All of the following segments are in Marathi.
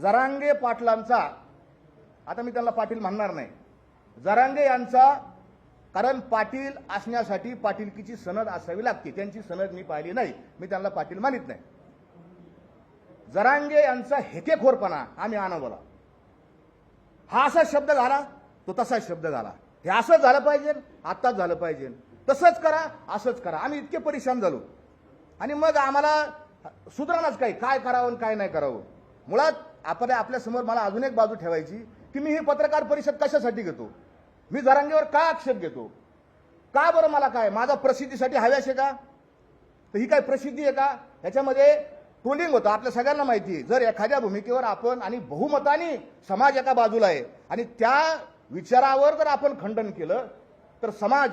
जरांगे पाटलांचा आता मी त्यांना पाटील म्हणणार नाही जरांगे यांचा कारण पाटील असण्यासाठी पाटीलकीची सनद असावी लागते त्यांची सनद मी पाहिली नाही मी त्यांना पाटील मानित नाही. जरांगे यांचा हेकेखोरपणा आम्ही अनुभवला हा असा शब्द झाला तो तसाच शब्द झाला हे असंच झालं पाहिजे आत्ताच झालं पाहिजे. तसंच करा असंच करा. आम्ही इतके परेशान झालो. आणि मग आम्हाला सुधारणाच काही काय करावं आणि काय नाही करावं. मुळात आपण आपल्यासमोर मला अजून एक बाजू ठेवायची की मी ही पत्रकार परिषद कशासाठी घेतो? मी जरांगेवर का आक्षेप घेतो? का बरं मला काय? माझा प्रसिद्धीसाठी हव्यास आहे का? तर ही काय प्रसिद्धी आहे का? ह्याच्यामध्ये ट्रोलिंग होतं. आपल्या सगळ्यांना माहिती आहे. जर एखाद्या भूमिकेवर आपण आणि बहुमताने समाज एका बाजूला आहे आणि त्या विचारावर जर आपण खंडन केलं तर समाज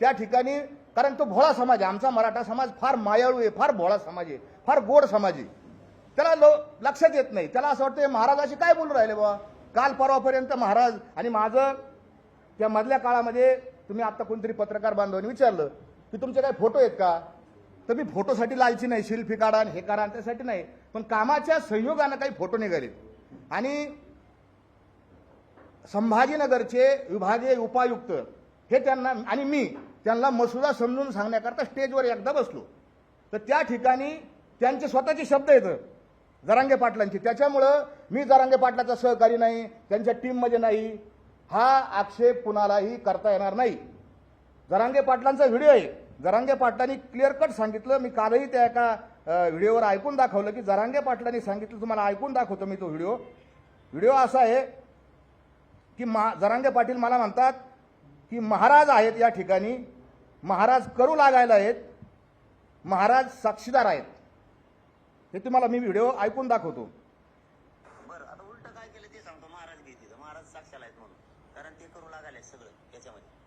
त्या ठिकाणी कारण तो भोळा समाज आहे. आमचा मराठा समाज फार मायाळू आहे फार भोळा समाज आहे फार गोड समाज आहे. त्याला लो लक्षात येत नाही. त्याला असं वाटतं महाराजाशी काय बोलून राहिले बाबा काल परवापर्यंत महाराज आणि माझं त्या मधल्या काळामध्ये तुम्ही आता कोणतरी पत्रकार बांधवांनी विचारलं की तुमचे काय फोटो आहेत का? तर मी फोटोसाठी लालची नाही शिल्पी काढा आणि हे करा आणि त्यासाठी नाही. पण कामाच्या संयोगानं काही फोटो निघालेत. आणि संभाजीनगरचे विभागीय उपायुक्त हे त्यांना आणि मी त्यांना मसुदा समजून सांगण्याकरता स्टेजवर एकदा बसलो. तर त्या ठिकाणी त्यांचे स्वतःचे शब्द येतं जरांगे पाटलांची. त्याच्यामुळं मी जरांगे पाटलाचा सहकारी नाही त्यांच्या टीममध्ये नाही. हा आक्षेप कुणालाही करता येणार नाही. जरांगे पाटलांचा व्हिडिओ आहे. जरांगे पाटलांनी क्लिअर कट सांगितलं. मी कालही त्या एका व्हिडिओवर ऐकून दाखवलं की जरांगे पाटलांनी सांगितलं तुम्हाला ऐकून दाखवतो मी तो व्हिडिओ. व्हिडिओ असा आहे की मा जरांगे पाटील मला म्हणतात की महाराज आहेत या ठिकाणी. महाराज करू लागायला आहेत. महाराज साक्षीदार आहेत. हे तुम्हाला मी व्हिडिओ ऐकून दाखवतो. बरं आता उलट काय केलं ते सांगतो महाराज भीती महाराज साक्षाला आहेत म्हणून. कारण ते करू लागाले सगळं याच्यामध्ये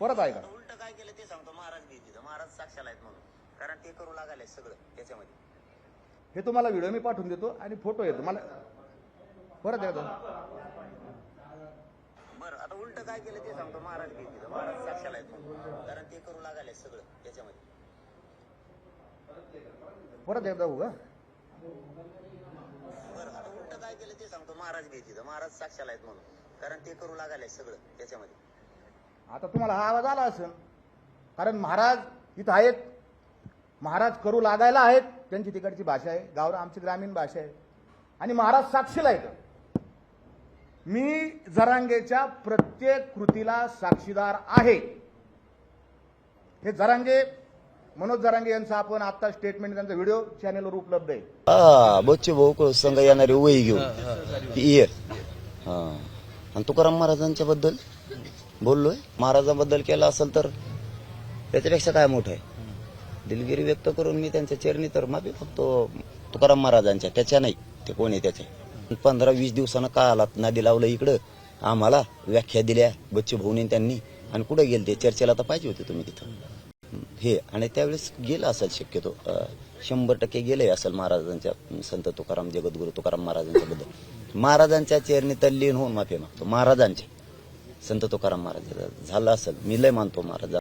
परत ऐका. उलट काय केलं ते सांगतो महाराज भीती महाराज साक्षाला आहेत म्हणून. कारण ते करू लागाले सगळं याच्यामध्ये हे तुम्हाला व्हिडिओ मी पाठवून देतो आणि फोटो येतो. मला परत येतो बरं आता उलट काय केलं ते सांगतो महाराज भीती महाराज साक्षाला आहेत म्हणून. कारण ते करू लागाले सगळं याच्यामध्ये परत एकदा उगा बरं आता उलट काय केलं ते सांगतो महाराज भीती महाराज साक्षाला आहेत म्हणून. कारण ते करू लागाले सगळं याच्यामध्ये आता तुम्हाला हा आवाज आला असेल कारण महाराज इथं आहेत. महाराज करू लागायला आहेत. त्यांची तिकडची भाषा आहे. गाव आमची ग्रामीण भाषा आहे. आणि महाराज साक्षीला आहेत. मी जरांगेच्या प्रत्येक कृतीला साक्षीदार आहे. हे जरांगे मनोज जरांगे यांचा आपण आता स्टेटमेंट त्यांचा व्हिडिओ चॅनेलवर उपलब्ध आहे. हा बच्चे भाऊ संघ येणारे वही घेऊन. ये. हा. आणि तुकाराम महाराजांच्या बद्दल बोललोय. महाराजांबद्दल केलं असेल तर त्याच्यापेक्षा काय मोठं आहे? दिलगिरी व्यक्त करून मी त्यांच्या चरणी तर माफी फक्त तुकाराम महाराजांच्या. त्याच्या नाही. ते कोण आहे त्याच्या पंधरा वीस दिवसानं का आलात नादी लावलं इकडं. आम्हाला व्याख्या दिल्या बच्चे भाऊनी त्यांनी. आणि कुठे गेले ते चर्चेला तर पाहिजे होते तुम्ही तिथं. हे आणि त्यावेळेस गेलं असेल शक्यतो. शंभर टक्के गेले असेल महाराजांच्या संत तुकाराम जगद्गुरु तुकाराम महाराजांच्या बद्दल महाराजांच्या चेरणी तल्लीन होऊन माफी मागतो महाराजांच्या. संत तुकाराम महाराज झालं असेल मी लय मानतो महाराज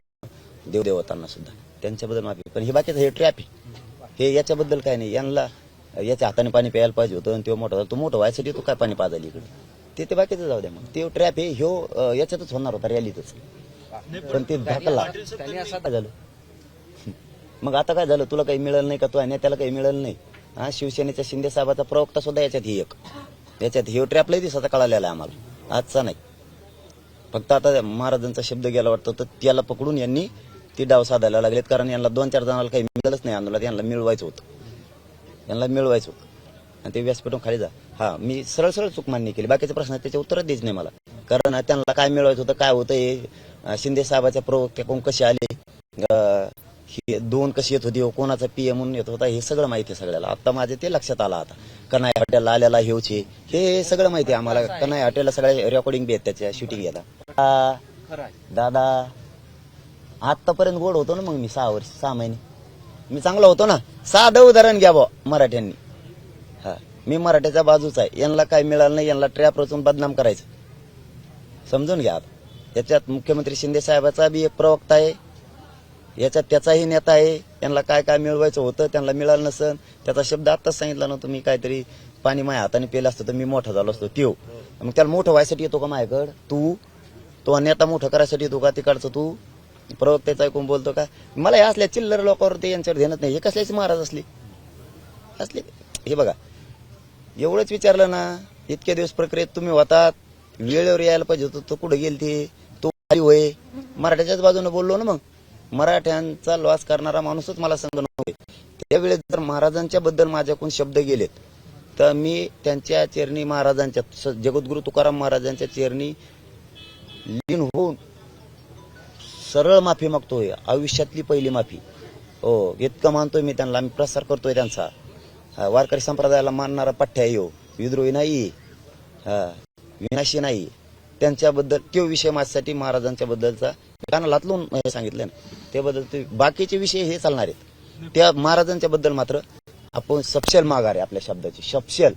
देवदेवतांना सुद्धा. त्यांच्याबद्दल माफी. पण हे बाकीचं हे ट्रॅप आहे हे याच्याबद्दल काय नाही. यांना याच्या हाताने पाणी प्यायला पाहिजे होतं आणि तो मोठा झाला. तो मोठं व्हायसाठी तो काय पाणी पाजायला इकडे? ते ते बाकीचं जाऊ द्या मग. ते ट्रॅप आहे ह्यो याच्यातच होणार होता रॅलीतच. पण ते ढकलला झालं. मग आता काय झालं? तुला काही मिळालं नाही का? तू नेत्याला काही मिळालं नाही. हा शिवसेनेच्या शिंदे साहेबाचा प्रवक्ता सुद्धा याच्यात ही एक. याच्यात हे ट्रॅपलाही दिसाचा कळालेला आहे आम्हाला. आजचा नाही. फक्त आता महाराजांचा शब्द गेला वाटतो तर त्याला पकडून यांनी ती डाव साधायला लागलेत. कारण यांना दोन चार जणांना काही मिळालंच नाही आंदोलनात. यांना मिळवायचं होतं. यांना मिळवायचं होतं. आणि ते व्यासपीठून खाली जा. हा मी सरळ सरळ चूक मान्य केली. बाकीचे प्रश्न त्याचे उत्तरच द्यायच नाही मला. कारण त्यांना काय मिळवायचं होतं काय होतं हे शिंदे साहेबाच्या प्रवक्त्याकडून कसे आले? हे दोन कशी येत होती कोणाचा पीएम म्हणून येत होता हे सगळं माहिती आहे सगळ्याला. आता माझे ते लक्षात आलं आता. कनाय हॉटेलला आलेला हेवचे हे सगळं माहिती आहे आम्हाला. कनाय हॉटेलला सगळे रेकॉर्डिंग बी आहेत त्याच्या शूटिंग येतात दादा आतापर्यंत गोड होतो ना मग मी सहा वर्ष सहा महिने. मी चांगला होतो ना? साधं उदाहरण घ्या बा मराठ्यांनी. हा मी मराठ्याच्या बाजूचा आहे. यांना काय मिळालं नाही यांना ट्रॅप रचून बदनाम करायचं. समजून घ्या आता. याच्यात मुख्यमंत्री शिंदे साहेबाचा बी एक प्रवक्ता आहे. याच्यात त्याचाही नेता आहे. त्यांना काय काय मिळवायचं होतं त्यांना मिळालं नसन त्याचा शब्द आत्ताच सांगितला ना तुम्ही काहीतरी पाणी माझ्या हाताने पेलं असतं तर मी मोठा झालो असतो. त्यो मग त्याला मोठं व्हायसाठी येतो का माझ्याकडं? तू. तो नेता मोठं करायसाठी येतो का? तिकडचं तू. प्रवक्त्याचा ऐकून बोलतो का? मला या असल्या चिल्लर लोकांवर ते यांच्यावर ध्यानच नाही. हे कसल्याचे महाराज असले? असले? हे बघा. एवढंच विचारलं ना इतक्या दिवस प्रक्रियेत तुम्ही होतात. वेळेवर यायला पाहिजे होतं. तो कुठे गेल ते तो आली होय मराठ्याच्याच बाजूने बोललो ना मग. मराठ्यांचा लॉस करणारा माणूसच मला संघ नव्हे त्यावेळेस जर महाराजांच्या बद्दल माझ्याकडून शब्द गेलेत तर मी त्यांच्या चेरणी महाराजांच्या जगद्गुरु तुकाराम महाराजांच्या चेरणी लीन होऊन सरळ माफी मागतोय. आयुष्यातली पहिली माफी. हो इतकं मानतोय मी त्यांना. मी प्रसार करतोय त्यांचा. हा, वारकरी संप्रदायाला मानणारा पठ्ठ्या येऊ विद्रोही नाही. हा, विनाशी नाही. त्यांच्याबद्दल तो विषय माझ्यासाठी महाराजांच्या बद्दलचा कानाला लातलून हे सांगितलं ना. त्याबद्दल ते बाकीचे विषय हे चालणार आहेत. त्या महाराजांच्या बद्दल मात्र आपण सपशल माघार आहे आपल्या शब्दाची. सपशल.